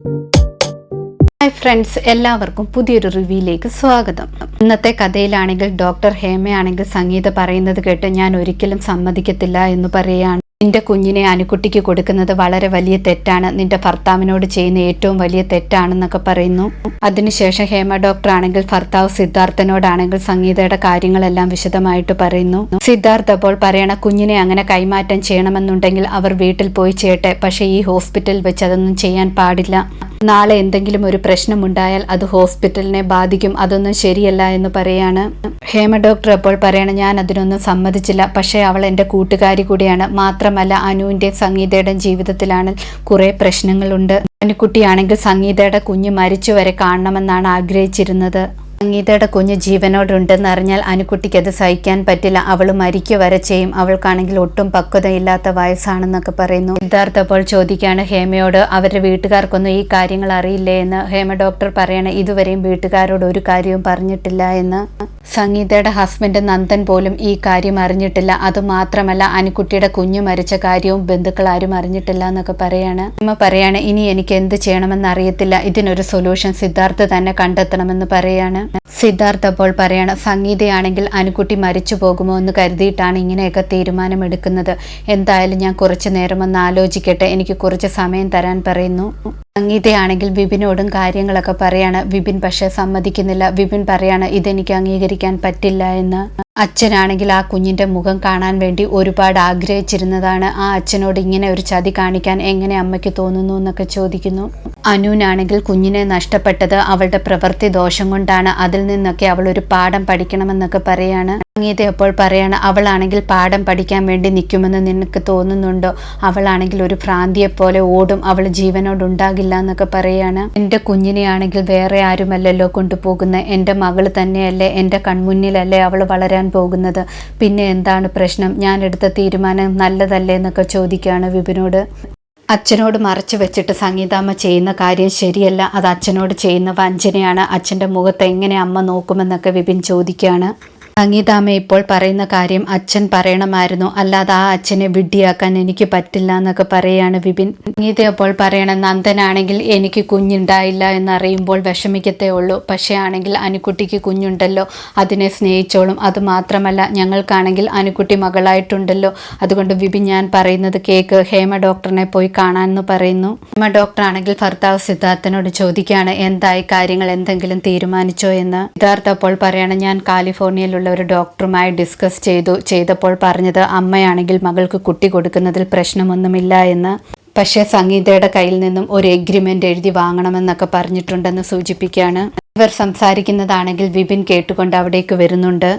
Hi friends എല്ലാവർക്കും പുതിയൊരു റിവ്യൂയിലേക്ക് സ്വാഗതം. ഇന്നത്തെ കഥയിലാണെങ്കിൽ ഡോക്ടർ ഹേമയാണെങ്കിൽ സംഗീത പറയുന്നത് കേട്ട് ഞാൻ ഒരിക്കലും സമ്മതിക്കത്തില്ല എന്ന് പറയുകയാണ്. നിന്റെ കുഞ്ഞിനെ അനുക്കുട്ടിക്ക് കൊടുക്കുന്നത് വളരെ വലിയ തെറ്റാണ്. നിന്റെ ഭർത്താവിനോട് ചെയ്യുന്ന ഏറ്റവും വലിയ തെറ്റാണെന്നൊക്കെ പറയുന്നു. അതിനുശേഷം ഹേമ ഡോക്ടർ ആണെങ്കിൽ ഭർത്താവ് സിദ്ധാർത്ഥനോടാണെങ്കിൽ സംഗീതയുടെ കാര്യങ്ങളെല്ലാം വിശദമായിട്ട് പറയുന്നു. സിദ്ധാർത്ഥ അപ്പോൾ പറയണ കുഞ്ഞിനെ അങ്ങനെ കൈമാറ്റം ചെയ്യണമെന്നുണ്ടെങ്കിൽ അവർ വീട്ടിൽ പോയി ചെയ്യട്ടെ. പക്ഷേ ഈ ഹോസ്പിറ്റലിൽ വെച്ച് അതൊന്നും ചെയ്യാൻ പാടില്ല. നാളെ എന്തെങ്കിലും ഒരു പ്രശ്നമുണ്ടായാൽ അത് ഹോസ്പിറ്റലിനെ ബാധിക്കും. അതൊന്നും ശരിയല്ല എന്ന് പറയാണ്. ഹേമ ഡോക്ടർ അപ്പോൾ പറയണം ഞാൻ അതിനൊന്നും സമ്മതിച്ചില്ല. പക്ഷേ അവൾ എന്റെ കൂട്ടുകാരി കൂടിയാണ്. മാത്രമല്ല അനുവിന്റെ സംഗീതയുടെയും ജീവിതത്തിലാണ് കുറേ പ്രശ്നങ്ങളുണ്ട്. അനുക്കുട്ടിയാണെങ്കിൽ സംഗീതയുടെ കുഞ്ഞ് മരിച്ചു വരെ കാണണമെന്നാണ് ആഗ്രഹിച്ചിരുന്നത്. സംഗീതയുടെ കുഞ്ഞ് ജീവനോടുണ്ടെന്ന് അറിഞ്ഞാൽ അനുക്കുട്ടിക്ക് അത് സഹിക്കാൻ പറ്റില്ല. അവൾ മരിക്കുക വരെ ചെയ്യും. അവൾക്കാണെങ്കിൽ ഒട്ടും പക്വതയില്ലാത്ത വയസ്സാണെന്നൊക്കെ പറയുന്നു. സിദ്ധാർത്ഥ അപ്പോൾ ചോദിക്കുകയാണ് ഹേമയോട് അവരുടെ വീട്ടുകാർക്കൊന്നും ഈ കാര്യങ്ങൾ അറിയില്ലേ എന്ന്? ഹേമ ഡോക്ടർ പറയണേ ഇതുവരെയും വീട്ടുകാരോട് ഒരു കാര്യവും പറഞ്ഞിട്ടില്ല എന്ന്. സംഗീതയുടെ ഹസ്ബൻഡ് നന്ദൻ പോലും ഈ കാര്യം അറിഞ്ഞിട്ടില്ല. അതുമാത്രമല്ല അനുക്കുട്ടിയുടെ കുഞ്ഞു മരിച്ച കാര്യവും ബന്ധുക്കൾ ആരും അറിഞ്ഞിട്ടില്ല എന്നൊക്കെ പറയാണ്. അമ്മ പറയാണ് ഇനി എനിക്ക് എന്ത് ചെയ്യണമെന്ന് അറിയത്തില്ല. ഇതിനൊരു സൊല്യൂഷൻ സിദ്ധാർത്ഥ തന്നെ കണ്ടെത്തണമെന്ന് പറയാണ്. സിദ്ധാർത്ഥ അപ്പോൾ പറയാണ് സംഗീതയാണെങ്കിൽ അനുക്കുട്ടി മരിച്ചു പോകുമോ എന്ന് കരുതിയിട്ടാണ് ഇങ്ങനെയൊക്കെ തീരുമാനമെടുക്കുന്നത്. എന്തായാലും ഞാൻ കുറച്ചു നേരം ഒന്ന് ആലോചിക്കട്ടെ. എനിക്ക് കുറച്ച് സമയം തരാൻ പറയുന്നു. സംഗീതയാണെങ്കിൽ വിപിനോടും കാര്യങ്ങളൊക്കെ പറയാണ്. വിപിൻ പക്ഷെ സമ്മതിക്കുന്നില്ല. വിപിൻ പറയാണ് ഇതെനിക്ക് അംഗീകരിക്കാൻ പറ്റില്ല എന്ന്. അച്ഛനാണെങ്കിൽ ആ കുഞ്ഞിന്റെ മുഖം കാണാൻ വേണ്ടി ഒരുപാട് ആഗ്രഹിച്ചിരുന്നതാണ്. ആ അച്ഛനോട് ഇങ്ങനെ ഒരു ചതി കാണിക്കാൻ എങ്ങനെ അമ്മയ്ക്ക് തോന്നുന്നു എന്നൊക്കെ ചോദിക്കുന്നു. അനുവിനാണെങ്കിൽ കുഞ്ഞിനെ നഷ്ടപ്പെട്ടത് അവളുടെ പ്രവൃത്തി ദോഷം കൊണ്ടാണ്. അതിൽ നിന്നൊക്കെ അവൾ ഒരു പാഠം പഠിക്കണമെന്നൊക്കെ പറയാണ്. സംഗീത അപ്പോൾ പറയാണ് അവളാണെങ്കിൽ പാഠം പഠിക്കാൻ വേണ്ടി നിൽക്കുമെന്ന് നിനക്ക് തോന്നുന്നുണ്ടോ? അവളാണെങ്കിൽ ഒരു ഭ്രാന്തിയെ പോലെ ഓടും. അവൾ ജീവനോടുണ്ടാകില്ല എന്നൊക്കെ പറയാണ്. എന്റെ കുഞ്ഞിനെയാണെങ്കിൽ വേറെ ആരുമല്ലല്ലോ കൊണ്ടുപോകുന്നത് എന്റെ മകൾ തന്നെയല്ലേ. എന്റെ കൺമുന്നിലല്ലേ അവൾ വളരാൻ പോകുന്നത്? പിന്നെ എന്താണ് പ്രശ്നം? ഞാൻ എടുത്ത തീരുമാനം നല്ലതല്ലേ എന്നൊക്കെ ചോദിക്കുകയാണ് വിപിനോട്. അച്ഛനോട് മറച്ചു വെച്ചിട്ട് സംഗീതാമ്മ ചെയ്യുന്ന കാര്യം ശരിയല്ല. അത് അച്ഛനോട് ചെയ്യുന്ന വഞ്ചനയാണ്. അച്ഛന്റെ മുഖത്ത് എങ്ങനെ അമ്മ നോക്കുമെന്നൊക്കെ വിപിൻ ചോദിക്കുകയാണ്. സംഗീതാമ്മ ഇപ്പോൾ പറയുന്ന കാര്യം അച്ഛൻ പറയണമായിരുന്നു. അല്ലാതെ ആ അച്ഛനെ വിഡ്ഢിയാക്കാൻ എനിക്ക് പറ്റില്ല എന്നൊക്കെ പറയാണ് വിപിൻ. സംഗീത അപ്പോൾ പറയണ നന്ദനാണെങ്കിൽ എനിക്ക് കുഞ്ഞുണ്ടായില്ല എന്നറിയുമ്പോൾ വിഷമിക്കത്തേ ഉള്ളൂ. പക്ഷേ ആണെങ്കിൽ അനുക്കുട്ടിക്ക് കുഞ്ഞുണ്ടല്ലോ. അതിനെ സ്നേഹിച്ചോളും. അത് മാത്രമല്ല ഞങ്ങൾക്കാണെങ്കിൽ അനുക്കുട്ടി മകളായിട്ടുണ്ടല്ലോ. അതുകൊണ്ട് വിപിൻ ഞാൻ പറയുന്നത് കേക്ക് ഹേമ ഡോക്ടറിനെ പോയി കാണാമെന്ന് പറയുന്നു. ഹേമ ഡോക്ടറാണെങ്കിൽ ഭർത്താവ് സിദ്ധാർത്ഥനോട് ചോദിക്കുകയാണ് എന്തായി കാര്യങ്ങൾ എന്തെങ്കിലും തീരുമാനിച്ചോ എന്ന്. സിദ്ധാർത്ഥ അപ്പോൾ പറയണം ഞാൻ കാലിഫോർണിയയിലുള്ള ഒരു ഡോക്ടറുമായി ഡിസ്കസ് ചെയ്തു ചെയ്തപ്പോൾ പറഞ്ഞത് അമ്മയാണെങ്കിൽ മകൾക്ക് കുട്ടി കൊടുക്കുന്നതിൽ പ്രശ്നമൊന്നുമില്ല എന്ന്. പക്ഷേ സംഗീതയുടെ കയ്യിൽ നിന്നും ഒരു എഗ്രിമെന്റ് എഴുതി വാങ്ങണമെന്നൊക്കെ പറഞ്ഞിട്ടുണ്ടെന്ന് സൂചിപ്പിക്കുകയാണ്. ഇവർ സംസാരിക്കുന്നതാണെങ്കിൽ വിപിൻ കേട്ടുകൊണ്ട് അവിടേക്ക് വരുന്നുണ്ട്.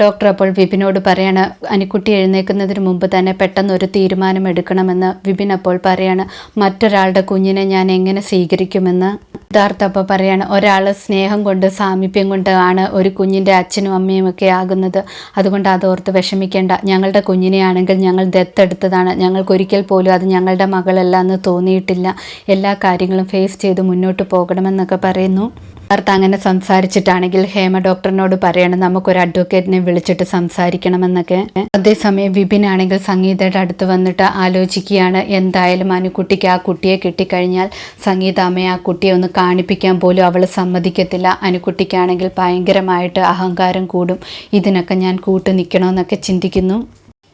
ഡോക്ടർ അപ്പോൾ വിപിനോട് പറയാണ് അനിക്കുട്ടി എഴുന്നേൽക്കുന്നതിന് മുമ്പ് തന്നെ പെട്ടെന്ന് ഒരു തീരുമാനം എടുക്കണമെന്ന് വിപിൻ അപ്പോൾ പറയാണ് മറ്റൊരാളുടെ കുഞ്ഞിനെ ഞാൻ എങ്ങനെ സ്വീകരിക്കുമെന്ന്? സിദ്ധാർത്ഥ അപ്പോൾ പറയാണ് ഒരാൾ സ്നേഹം കൊണ്ട് സാമീപ്യം കൊണ്ട് ആണ് ഒരു കുഞ്ഞിന്റെ അച്ഛനും അമ്മയും ഒക്കെ ആകുന്നത്. അതുകൊണ്ട് അതോർത്ത് വിഷമിക്കേണ്ട. ഞങ്ങളുടെ കുഞ്ഞിനെ ആണെങ്കിൽ ഞങ്ങൾ ദത്തെടുത്തതാണ്. ഞങ്ങൾക്കൊരിക്കൽ പോലും അത് ഞങ്ങളുടെ മകളല്ല എന്ന് തോന്നിയിട്ടില്ല. എല്ലാ കാര്യങ്ങളും ഫേസ് ചെയ്ത് മുന്നോട്ട് പോകണമെന്നൊക്കെ പറയുന്നു. ഭർത്ത അങ്ങനെ സംസാരിച്ചിട്ടാണെങ്കിൽ ഹേമ ഡോക്ടറിനോട് പറയണം നമുക്കൊരു അഡ്വക്കേറ്റിനെ വിളിച്ചിട്ട് സംസാരിക്കണമെന്നൊക്കെ. അതേസമയം വിപിൻ ആണെങ്കിൽ സംഗീതയുടെ അടുത്ത് വന്നിട്ട് ആലോചിക്കുകയാണ് എന്തായാലും അനുകുട്ടിക്ക് ആ കുട്ടിയെ കിട്ടിക്കഴിഞ്ഞാൽ സംഗീത അമ്മയെ ആ കുട്ടിയെ ഒന്ന് കാണിപ്പിക്കാൻ പോലും അവൾ സമ്മതിക്കത്തില്ല. അനുക്കുട്ടിക്കാണെങ്കിൽ ഭയങ്കരമായിട്ട് അഹങ്കാരം കൂടും. ഇതിനൊക്കെ ഞാൻ കൂട്ടു നിൽക്കണമെന്നൊക്കെ ചിന്തിക്കുന്നു.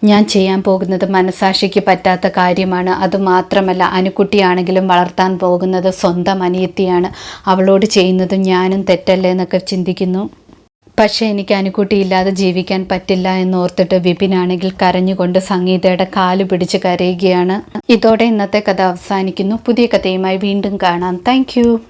ഞാൻ ചെയ്യാൻ പോകുന്നത് മനസാക്ഷിക്ക് പറ്റാത്ത കാര്യമാണ്. അതുമാത്രമല്ല അനുക്കുട്ടിയാണെങ്കിലും വളർത്താൻ പോകുന്നത് സ്വന്തം അനിയത്തിയാണ്. അവളോട് ചെയ്യുന്നതും ഞാനും തെറ്റല്ലേ എന്നൊക്കെ ചിന്തിക്കുന്നു. പക്ഷേ എനിക്ക് അനുകൂട്ടിയില്ലാതെ ജീവിക്കാൻ പറ്റില്ല എന്നോർത്തിട്ട് വിപിനാണെങ്കിൽ കരഞ്ഞുകൊണ്ട് സംഗീതയുടെ കാൽ പിടിച്ച് കരയുകയാണ്. ഇതോടെ ഇന്നത്തെ കഥ അവസാനിക്കുന്നു. പുതിയ കഥയുമായി വീണ്ടും കാണാം. താങ്ക്